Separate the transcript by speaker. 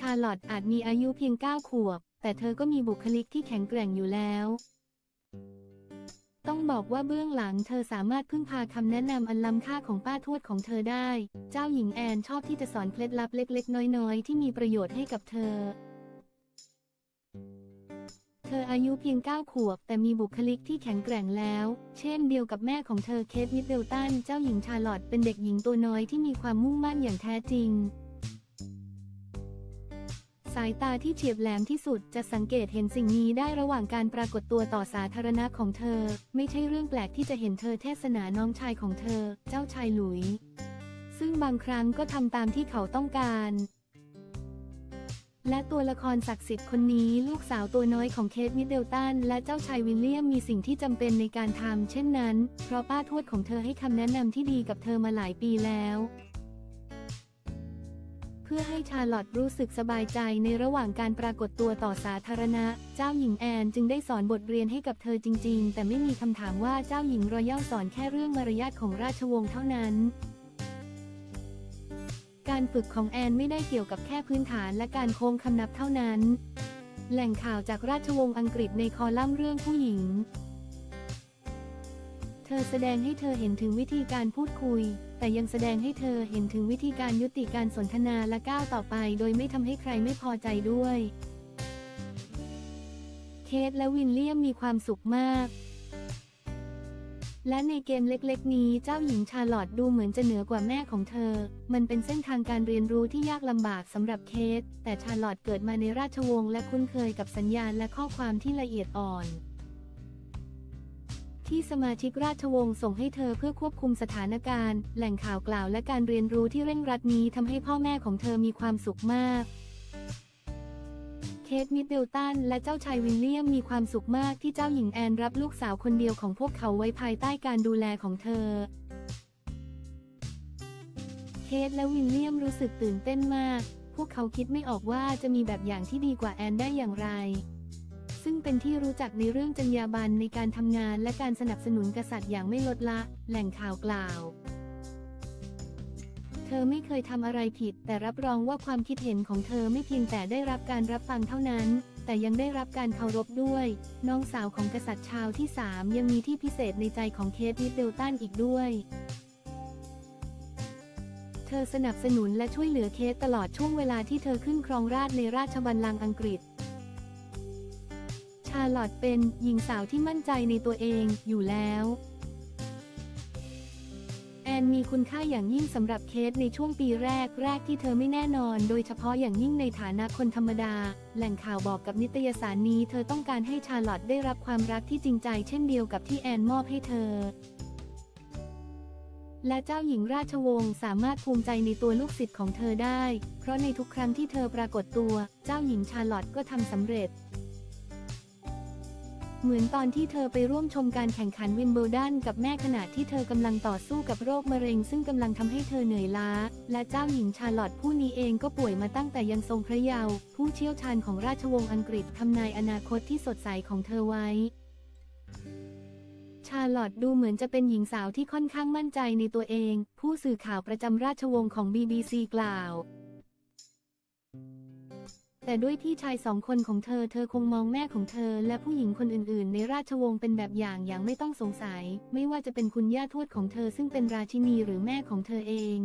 Speaker 1: ชาร์ลอตอาจมีอายุเพียง 9 ขวบ แต่เธอก็มีบุคลิกที่แข็งแกร่งอยู่แล้ว ต้องบอกว่าเบื้องหลังเธอสามารถพึ่งพาคำแนะนำอันล้ำค่าของป้าทวดของเธอได้ เจ้าหญิงแอนชอบที่จะสอนเคล็ดลับเล็ก ๆ น้อย ๆ ที่มีประโยชน์ให้กับเธอ เธออายุเพียง 9 ขวบ แต่มีบุคลิกที่แข็งแกร่งแล้ว เช่นเดียวกับแม่ของเธอเคทมิดเดลตัน เจ้าหญิงชาร์ลอตเป็นเด็กหญิงตัวน้อยที่มีความมุ่งมั่นอย่างแท้จริง สายตาที่เฉียบแหลมที่สุดจะสังเกตเห็นสิ่งนี้ได้ระหว่างการปรากฏตัวต่อสาธารณะของเธอ ไม่ใช่เรื่องแปลกที่จะเห็นเธอเทศนาน้องชายของเธอ เจ้าชายหลุย ซึ่งบางครั้งก็ทำตามที่เขาต้องการ และตัวละครศักดิ์สิทธิ์คนนี้ลูกสาวตัวน้อยของเคทมิดเดลตันและเจ้าชายวิลเลียมมีสิ่งที่จำเป็นในการทำเช่นนั้น เพราะป้าทวดของเธอให้คำแนะนำที่ดีกับเธอมาหลายปีแล้ว เพื่อให้ชาลอตรู้สึกสบายใจในระหว่างการปรากฏตัวต่อสาธารณะ เจ้าหญิงแอนจึงได้สอนบทเรียนให้กับเธอจริง ๆ แต่ไม่มีคำถามว่าเจ้าหญิงรอยัลสอนแค่เรื่องมารยาทของราชวงศ์เท่านั้นการฝึกของแอนไม่ได้เกี่ยวกับแค่พื้นฐานและการโค้งคำนับเท่านั้น แหล่งข่าวจากราชวงศ์อังกฤษในคอลัมน์เรื่องผู้หญิง เธอแสดงให้เธอเห็นถึงวิธีการพูดคุย แต่ยังแสดงให้เธอเห็นถึงวิธีการยุติการสนทนาและก้าวต่อไป โดยไม่ทำให้ใครไม่พอใจด้วย เคทและวินเลียมมีความสุขมาก และในเกมเล็กๆ นี้เจ้าหญิงชาร์ลอตดูเหมือนจะเหนือกว่าแม่ของเธอ มันเป็นเส้นทางการเรียนรู้ที่ยากลำบากสำหรับเคทแต่ชาร์ลอตเกิดมาในราชวงศ์และคุ้นเคยกับสัญญาณและข้อความที่ละเอียดอ่อน ที่สมาชิกราชวงศ์ส่งให้เธอเพื่อควบคุมสถานการณ์ แหล่งข่าวกล่าวและการเรียนรู้ที่เร่งรัดนี้ทำให้พ่อแม่ของเธอมีความสุขมาก เคทมิดเดิลตันและเจ้าชายวิลเลียมมีความสุขมากที่เจ้าหญิงแอนรับลูกสาวคนเดียวของพวกเขาไว้ภายใต้การดูแลของเธอเคทและวิลเลียมรู้สึกตื่นเต้นมาก พวกเขาคิดไม่ออกว่าจะมีแบบอย่างที่ดีกว่าแอนได้อย่างไร ซึ่งเป็นที่รู้จักในเรื่องจรรยาบรรณในการทำงานและการสนับสนุนกษัตริย์อย่างไม่ลดละ แหล่งข่าวกล่าว เธอไม่เคยทำอะไรผิด แต่รับรองว่าความคิดเห็นของเธอไม่เพียงแต่ได้รับการรับฟังเท่านั้น แต่ยังได้รับการเคารพด้วย น้องสาวของกษัตริย์ชาวที่สามยังมีที่พิเศษในใจของเคทมิดเดลตันอีกด้วยเธอสนับสนุนและช่วยเหลือเคสตลอดช่วงเวลาที่เธอขึ้นครองราชในราชบัลลังก์อังกฤษาร์ลอตเป็นหญิงสาวที่มั่นใจในตัวเองอยู่แล้ว แอนมีคุณค่าอย่างยิ่งสำหรับเคสในช่วงปีแรกแรกที่เธอไม่แน่นอน โดยเฉพาะอย่างยิ่งในฐานะคนธรรมดา แหล่งข่าวบอกกับนิตยสารนี้ เธอต้องการให้ชาร์ลอตได้รับความรักที่จริงใจ เช่นเดียวกับที่แอนมอบให้เธอและเจ้าหญิงราชวงศ์สามารถภูมิใจในตัวลูกศิษย์ของเธอได้ เพราะในทุกครั้งที่เธอปรากฏตัว เจ้าหญิงชาร์ลอตก็ทำสำเร็จ เหมือนตอนที่เธอไปร่วมชมการแข่งขันวิมเบิลดันกับแม่ขณะที่เธอกำลังต่อสู้กับโรคมะเร็ง ซึ่งกำลังทำให้เธอเหนื่อยล้า และเจ้าหญิงชาร์ลอตผู้นี้เองก็ป่วยมาตั้งแต่ยังทรงพระเยาว์ผู้เชี่ยวชาญของราชวงศ์อังกฤษทำนายอนาคตที่สดใสของเธอไว้ ชาร์ลอตดูเหมือนจะเป็นหญิงสาวที่ค่อนข้างมั่นใจในตัวเอง ผู้สื่อข่าวประจำราชวงศ์ของ BBC กล่าว แต่ด้วยพี่ชายสองคนของเธอ เธอคงมองแม่ของเธอ และผู้หญิงคนอื่นๆ ในราชวงศ์เป็นแบบอย่างอย่างไม่ต้องสงสัย ไม่ว่าจะเป็นคุณย่าทวดของเธอซึ่งเป็นราชินีหรือแม่ของเธอเอง